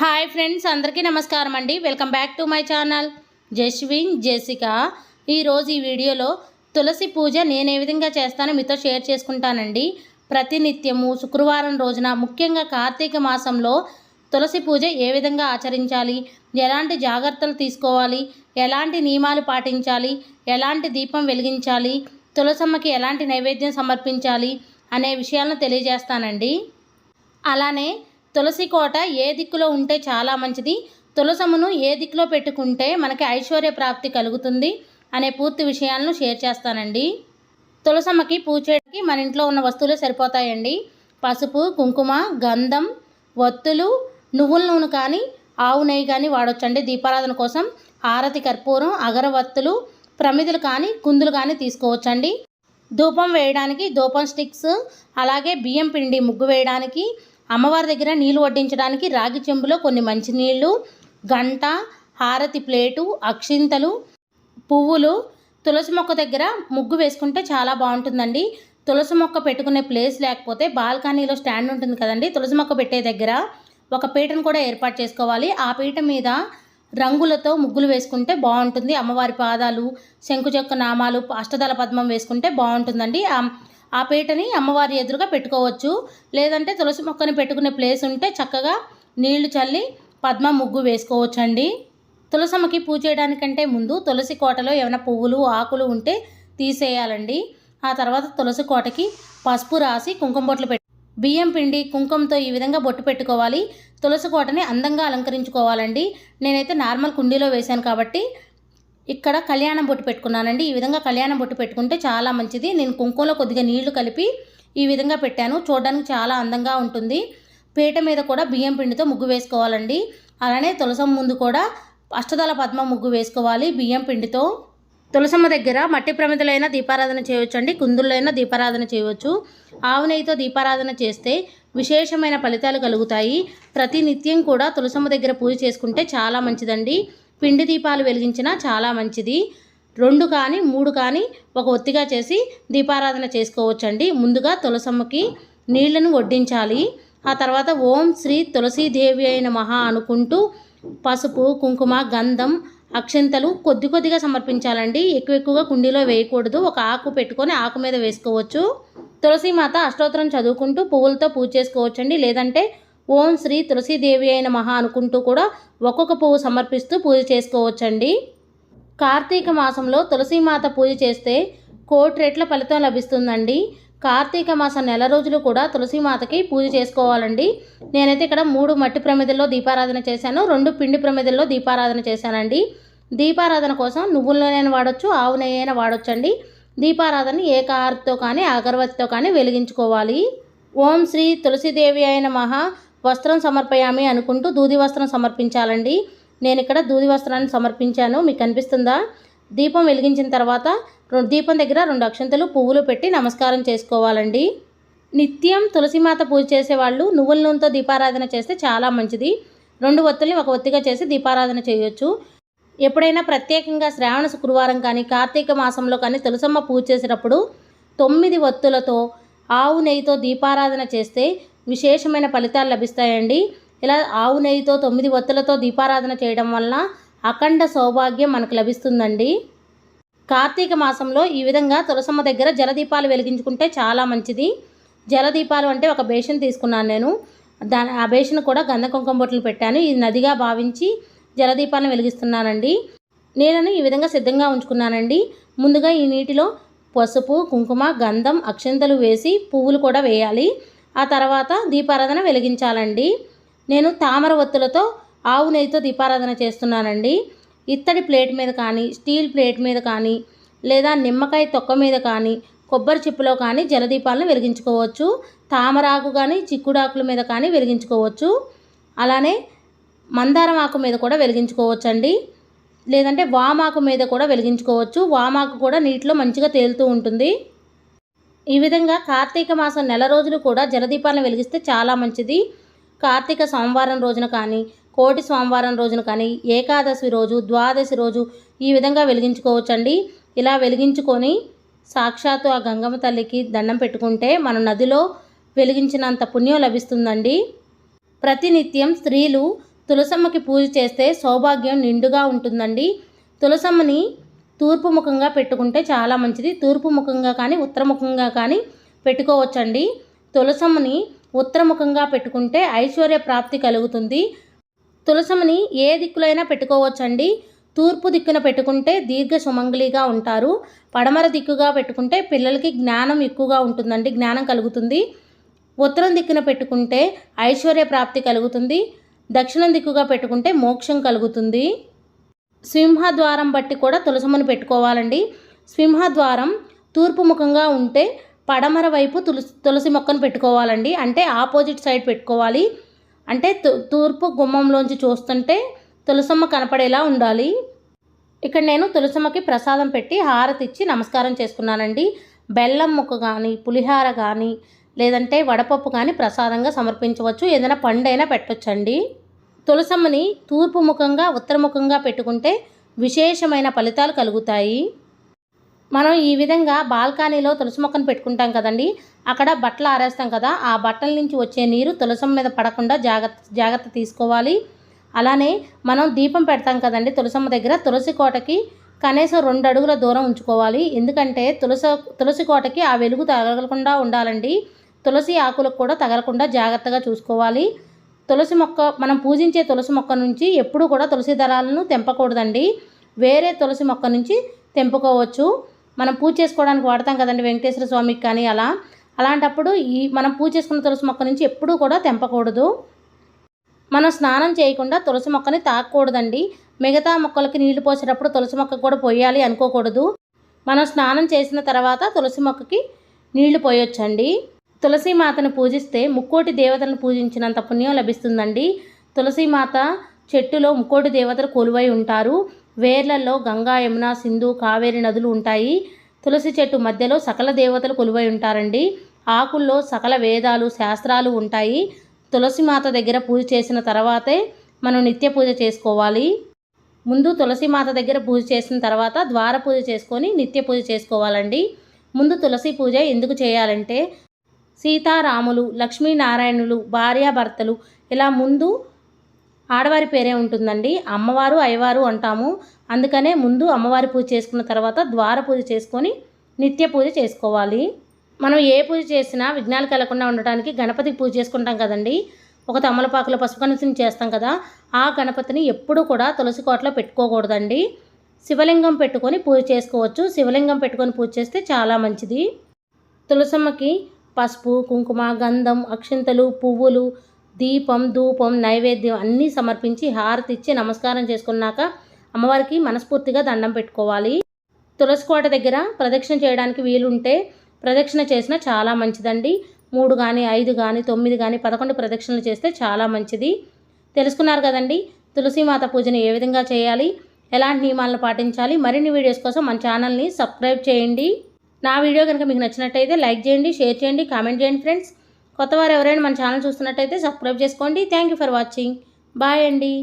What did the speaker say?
Hi friends అందరికీ నమస్కారం అండి. Welcome back to my channel. Jaswin Jessica ఈరోజు ఈ వీడియోలో తులసి పూజ నేను ఏ విధంగా చేస్తానో మీతో షేర్ చేసుకుంటానండి. ప్రతినిత్యము శుక్రవారం రోజున ముఖ్యంగా కార్తీక మాసంలో తులసి పూజ ఏ విధంగా ఆచరించాలి? ఎలాంటి జాగ్రత్తలు తీసుకోవాలి? ఎలాంటి నియమాలు పాటించాలి? ఎలాంటి దీపం వెలిగించాలి? తులసమ్మకి ఎలాంటి నైవేద్యం సమర్పించాలి? అనే విషయాలను తెలియజేస్తానండి. అలానే తులసి కోట ఏ దిక్కులో ఉంటే చాలా మంచిది. తులసమును ఏ దిక్కులో పెట్టుకుంటే మనకి ఐశ్వర్య ప్రాప్తి కలుగుతుంది అనే పూర్తి విషయాలను షేర్ చేస్తానండి. తులసమ్మకి పూచేటికి మన ఇంట్లో ఉన్న వస్తువులు సరిపోతాయండి. పసుపు కుంకుమ గంధం ఒత్తులు నువ్వుల నూనె కానీ ఆవు నెయ్యి కానీ వాడొచ్చండి. దీపారాధన కోసం ఆరతి కర్పూరం అగరవత్తులు ప్రమిదలు కానీ కుందులు కానీ తీసుకోవచ్చండి. ధూపం వేయడానికి ధూపం స్టిక్స్ అలాగే బియ్యం పిండి ముగ్గు వేయడానికి అమ్మవారి దగ్గర నీళ్ళు వడ్డించడానికి రాగి చెంబులో కొన్ని మంచినీళ్ళు గంట హారతి ప్లేటు అక్షింతలు పువ్వులు తులసి మొక్క దగ్గర ముగ్గు వేసుకుంటే చాలా బాగుంటుందండి. తులసి మొక్క పెట్టుకునే ప్లేస్ లేకపోతే బాల్కనీలో స్టాండ్ ఉంటుంది కదండి. తులసి మొక్క పెట్టే దగ్గర ఒక పీటను కూడా ఏర్పాటు చేసుకోవాలి. ఆ పీట మీద రంగులతో ముగ్గులు వేసుకుంటే బాగుంటుంది. అమ్మవారి పాదాలు శంకుచక్ర నామాలు అష్టదళ పద్మం వేసుకుంటే బాగుంటుందండి. ఆ పీటని అమ్మవారి ఎదురుగా పెట్టుకోవచ్చు. లేదంటే తులసి మొక్కని పెట్టుకునే ప్లేస్ ఉంటే చక్కగా నీళ్ళు చల్లి పద్మ ముగ్గు వేసుకోవచ్చండి. తులసమ్మకి పూజ చేయడానికంటే ముందు తులసి కోటలో ఏమైనా పువ్వులు ఆకులు ఉంటే తీసేయాలండి. ఆ తర్వాత తులసి కోటకి పసుపు రాసి కుంకుమ బొట్లు పెట్టి బియ్యం పిండి కుంకుమతో ఈ విధంగా బొట్టు పెట్టుకోవాలి. తులసి కోటని అందంగా అలంకరించుకోవాలండి. నేనైతే నార్మల్ కుండీలో వేశాను కాబట్టి ఇక్కడ కళ్యాణం బొట్టు పెట్టుకున్నానండి. ఈ విధంగా కళ్యాణం బొట్టు పెట్టుకుంటే చాలా మంచిది. నేను కుంకుమలో కొద్దిగా నీళ్ళు కలిపి ఈ విధంగా పెట్టాను. చూడడానికి చాలా అందంగా ఉంటుంది. పీట మీద కూడా బియ్యం పిండితో ముగ్గు వేసుకోవాలండి. అలానే తులసమ్మ ముందు కూడా అష్టదళ పద్మ ముగ్గు వేసుకోవాలి. బియ్యం పిండితో తులసమ్మ దగ్గర మట్టి ప్రమిదలైన దీపారాధన చేయవచ్చండి కుందులైన దీపారాధన చేయవచ్చు ఆవు నెయ్యితో దీపారాధన చేస్తే విశేషమైన ఫలితాలు కలుగుతాయి. ప్రతి నిత్యం కూడా తులసమ్మ దగ్గర పూజ చేసుకుంటే చాలా మంచిదండి. పిండి దీపాలు వెలిగించినా చాలా మంచిది. రెండు కానీ మూడు కానీ ఒక ఒత్తిగా చేసి దీపారాధన చేసుకోవచ్చండి. ముందుగా తులసమ్మకి నీళ్ళను వడ్డించాలి. ఆ తర్వాత ఓం శ్రీ తులసీదేవి అయిన మహా అనుకుంటూ పసుపు కుంకుమ గంధం అక్షంతలు కొద్ది కొద్దిగా సమర్పించాలండి. ఎక్కువ ఎక్కువగా కుండీలో వేయకూడదు. ఒక ఆకు పెట్టుకొని ఆకు మీద వేసుకోవచ్చు. తులసి మాత అష్టోత్తరం చదువుకుంటూ పువ్వులతో పూజ చేసుకోవచ్చండి. లేదంటే ఓం శ్రీ తులసీదేవి అయిన మహా అనుకుంటూ కూడా ఒక్కొక్క పువ్వు సమర్పిస్తూ పూజ చేసుకోవచ్చండి. కార్తీక మాసంలో తులసీమాత పూజ చేస్తే కోటి రెట్ల ఫలితం లభిస్తుందండి. కార్తీక మాసం నెల రోజులు కూడా తులసీమాతకి పూజ చేసుకోవాలండి. నేనైతే ఇక్కడ మూడు మట్టి ప్రమిదల్లో దీపారాధన చేశాను. రెండు పిండి ప్రమిదల్లో దీపారాధన చేశానండి. దీపారాధన కోసం నువ్వుల నూనె వాడచ్చు ఆవు నెయ్యైనా అయినా వాడొచ్చండి. దీపారాధన ఏకాహారతో కానీ అగరవత్తితో కానీ వెలిగించుకోవాలి. ఓం శ్రీ తులసీదేవి అయిన మహా వస్త్రం సమర్పయామి అనుకుంటూ దూది వస్త్రం సమర్పించాలండి. నేను ఇక్కడ దూది వస్త్రాన్ని సమర్పించాను. మీకు కనిపిస్తుందా? దీపం వెలిగించిన తర్వాత రెండు దీపం దగ్గర రెండు అక్షంతలు పువ్వులు పెట్టి నమస్కారం చేసుకోవాలండి. నిత్యం తులసిమాత పూజ చేసేవాళ్ళు నువ్వుల నూనెతో దీపారాధన చేస్తే చాలా మంచిది. రెండు ఒత్తుల్ని ఒక ఒత్తిగా చేసి దీపారాధన చేయొచ్చు. ఎప్పుడైనా ప్రత్యేకంగా శ్రావణ శుక్రవారం కానీ కార్తీక మాసంలో కానీ తులసమ్మ పూజ చేసేటప్పుడు తొమ్మిది ఒత్తులతో ఆవు నెయ్యితో దీపారాధన చేస్తే విశేషమైన ఫలితాలు లభిస్తాయండి. ఇలా ఆవు నెయ్యితో తొమ్మిది ఒత్తులతో దీపారాధన చేయడం వలన అఖండ సౌభాగ్యం మనకు లభిస్తుందండి. కార్తీక మాసంలో ఈ విధంగా తులసమ్మ దగ్గర జలదీపాలు వెలిగించుకుంటే చాలా మంచిది. జలదీపాలు అంటే ఒక బేషన్ తీసుకున్నాను నేను. దాని ఆ బేషన్ కూడా గంధ కుంకుమ బొట్లు పెట్టాను. ఇది నదిగా భావించి జలదీపాలను వెలిగిస్తున్నానండి. నీళ్ళను ఈ విధంగా సిద్ధంగా ఉంచుకున్నానండి. ముందుగా ఈ నీటిలో పసుపు కుంకుమ గంధం అక్షంతలు వేసి పువ్వులు కూడా వేయాలి. ఆ తర్వాత దీపారాధన వెలిగించాలండి. నేను తామర ఒత్తులతో ఆవు నెయ్యితో దీపారాధన చేస్తున్నానండి. ఇత్తడి ప్లేట్ మీద కానీ స్టీల్ ప్లేట్ మీద కానీ లేదా నిమ్మకాయ తొక్క మీద కానీ కొబ్బరి చిప్పులో కానీ జలదీపాలను వెలిగించుకోవచ్చు. తామరాకు కానీ చిక్కుడాకుల మీద కానీ వెలిగించుకోవచ్చు. అలానే మందారం ఆకు మీద కూడా వెలిగించుకోవచ్చండి. లేదంటే వామాకు మీద కూడా వెలిగించుకోవచ్చు. వామాకు కూడా నీటిలో మంచిగా తేలుతూ ఉంటుంది. ఈ విధంగా కార్తీక మాసం నెల రోజులు కూడా జలదీపాలను వెలిగిస్తే చాలా మంచిది. కార్తీక సోమవారం రోజున కానీ కోటి సోమవారం రోజున కానీ ఏకాదశి రోజు ద్వాదశి రోజు ఈ విధంగా వెలిగించుకోవచ్చండి. ఇలా వెలిగించుకొని సాక్షాత్తు ఆ గంగమ్మ తల్లికి దండం పెట్టుకుంటే మన నదిలో వెలిగించినంత పుణ్యం లభిస్తుందండి. ప్రతినిత్యం స్త్రీలు తులసమ్మకి పూజ చేస్తే సౌభాగ్యం నిండుగా ఉంటుందండి. తులసమ్మని తూర్పు ముఖంగా పెట్టుకుంటే చాలా మంచిది. తూర్పు ముఖంగా కానీ ఉత్తరముఖంగా కానీ పెట్టుకోవచ్చండి. తులసముని ఉత్తరముఖంగా పెట్టుకుంటే ఐశ్వర్య ప్రాప్తి కలుగుతుంది. తులసముని ఏ దిక్కులైనా పెట్టుకోవచ్చండి. తూర్పు దిక్కున పెట్టుకుంటే దీర్ఘ సుమంగళిగా ఉంటారు. పడమర దిక్కుగా పెట్టుకుంటే పిల్లలకి జ్ఞానం ఎక్కువగా ఉంటుందండి జ్ఞానం కలుగుతుంది. ఉత్తరం దిక్కున పెట్టుకుంటే ఐశ్వర్య ప్రాప్తి కలుగుతుంది. దక్షిణం దిక్కుగా పెట్టుకుంటే మోక్షం కలుగుతుంది. సింహద్వారం బట్టి కూడా తులసమ్మను పెట్టుకోవాలండి. సింహద్వారం తూర్పు ముఖంగా ఉంటే పడమర వైపు తులసి తులసి మొక్కను పెట్టుకోవాలండి. అంటే ఆపోజిట్ సైడ్ పెట్టుకోవాలి. అంటే తూర్పు గుమ్మంలోంచి చూస్తుంటే తులసమ్మ కనపడేలా ఉండాలి. ఇక్కడ నేను తులసమ్మకి ప్రసాదం పెట్టి హారతి ఇచ్చి నమస్కారం చేసుకున్నానండి. బెల్లం ముక్క కానీ పులిహార కానీ లేదంటే వడపప్పు కానీ ప్రసాదంగా సమర్పించవచ్చు. ఏదైనా పండైనా పెట్టొచ్చండి. తులసమ్మని తూర్పు ముఖంగా ఉత్తరముఖంగా పెట్టుకుంటే విశేషమైన ఫలితాలు కలుగుతాయి. మనం ఈ విధంగా బాల్కనీలో తులసి మొక్కను పెట్టుకుంటాం కదండి. అక్కడ బట్టలు ఆరేస్తాం కదా. ఆ బట్టల నుంచి వచ్చే నీరు తులసం మీద పడకుండా జాగ్రత్త జాగ్రత్త తీసుకోవాలి. అలానే మనం దీపం పెడతాం కదండి తులసమ్మ దగ్గర. తులసి కోటకి కనీసం రెండు అడుగుల దూరం ఉంచుకోవాలి. ఎందుకంటే తులస తులసి కోటకి ఆ వెలుగు తగలకుండా ఉండాలండి. తులసి ఆకులకు కూడా తగలకుండా జాగ్రత్తగా చూసుకోవాలి. తులసి మొక్క మనం పూజించే తులసి మొక్క నుంచి ఎప్పుడూ కూడా తులసి దళాలను తెంపకూడదండి. వేరే తులసి మొక్క నుంచి తెంపుకోవచ్చు. మనం పూజ చేసుకోవడానికి వాడతాం కదండి వెంకటేశ్వర స్వామికి కానీ అలా. అలాంటప్పుడు ఈ మనం పూజ చేసుకున్న తులసి మొక్క నుంచి ఎప్పుడూ కూడా తెంపకూడదు. మనం స్నానం చేయకుండా తులసి మొక్కని తాకూడదండి. మిగతా మొక్కలకి నీళ్ళు పోసేటప్పుడు తులసి మొక్క కూడా పోయాలి అనుకోకూడదు. మనం స్నానం చేసిన తర్వాత తులసి మొక్కకి నీళ్ళు పోయొచ్చండి. తులసి మాతను పూజిస్తే ముక్కోటి దేవతలను పూజించినంత పుణ్యం లభిస్తుందండి. తులసి మాత చెట్టులో ముక్కోటి దేవతలు కొలువై ఉంటారు. వేర్లలో గంగా యమున సింధు కావేరి నదులు ఉంటాయి. తులసి చెట్టు మధ్యలో సకల దేవతలు కొలువై ఉంటారండి. ఆకుల్లో సకల వేదాలు శాస్త్రాలు ఉంటాయి. తులసి మాత దగ్గర పూజ చేసిన తర్వాతే మనం నిత్య పూజ చేసుకోవాలి. ముందు తులసి మాత దగ్గర పూజ చేసిన తర్వాత ద్వార పూజ చేసుకొని నిత్య పూజ చేసుకోవాలండి. ముందు తులసి పూజ ఎందుకు చేయాలంటే సీతారాములు లక్ష్మీనారాయణులు భార్యాభర్తలు ఇలా ముందు ఆడవారి పేరే ఉంటుందండి. అమ్మవారు అయ్యవారు అంటాము. అందుకనే ముందు అమ్మవారి పూజ చేసుకున్న తర్వాత ద్వార పూజ చేసుకొని నిత్య పూజ చేసుకోవాలి. మనం ఏ పూజ చేసినా విఘ్నాలు కలగకుండా ఉండటానికి గణపతికి పూజ చేసుకుంటాం కదండి. ఒక తమలపాకులో పసుపు కనసిని చేస్తాం కదా ఆ గణపతిని ఎప్పుడూ కూడా తులసి కోటలో పెట్టుకోకూడదండి. శివలింగం పెట్టుకొని పూజ చేసుకోవచ్చు. శివలింగం పెట్టుకొని పూజ చేస్తే చాలా మంచిది. తులసమ్మకి పసుపు కుంకుమ గంధం అక్షింతలు పువ్వులు దీపం ధూపం నైవేద్యం అన్నీ సమర్పించి హారతి ఇచ్చి నమస్కారం చేసుకున్నాక అమ్మవారికి మనస్ఫూర్తిగా దండం పెట్టుకోవాలి. తులసి కోట దగ్గర ప్రదక్షిణ చేయడానికి వీలుంటే ప్రదక్షిణ చేసినా చాలా మంచిదండి. మూడు కానీ ఐదు కానీ తొమ్మిది కానీ పదకొండు ప్రదక్షిణలు చేస్తే చాలా మంచిది. తెలుసుకున్నారు కదండి? తులసీమాత పూజను ఏ విధంగా చేయాలి? ఎలాంటి నియమాలను పాటించాలి? మరిన్ని వీడియోస్ కోసం మన ఛానల్ని సబ్స్క్రైబ్ చేయండి. నా వీడియో కనుక మీకు నచ్చినట్టయితే లైక్ చేయండి షేర్ చేయండి కామెంట్ చేయండి ఫ్రెండ్స్. కొత్త వారు ఎవరైనా మన ఛానల్ చూస్తున్నట్టయితే సబ్స్క్రైబ్ చేసుకోండి. Thank you for watching bye అండి.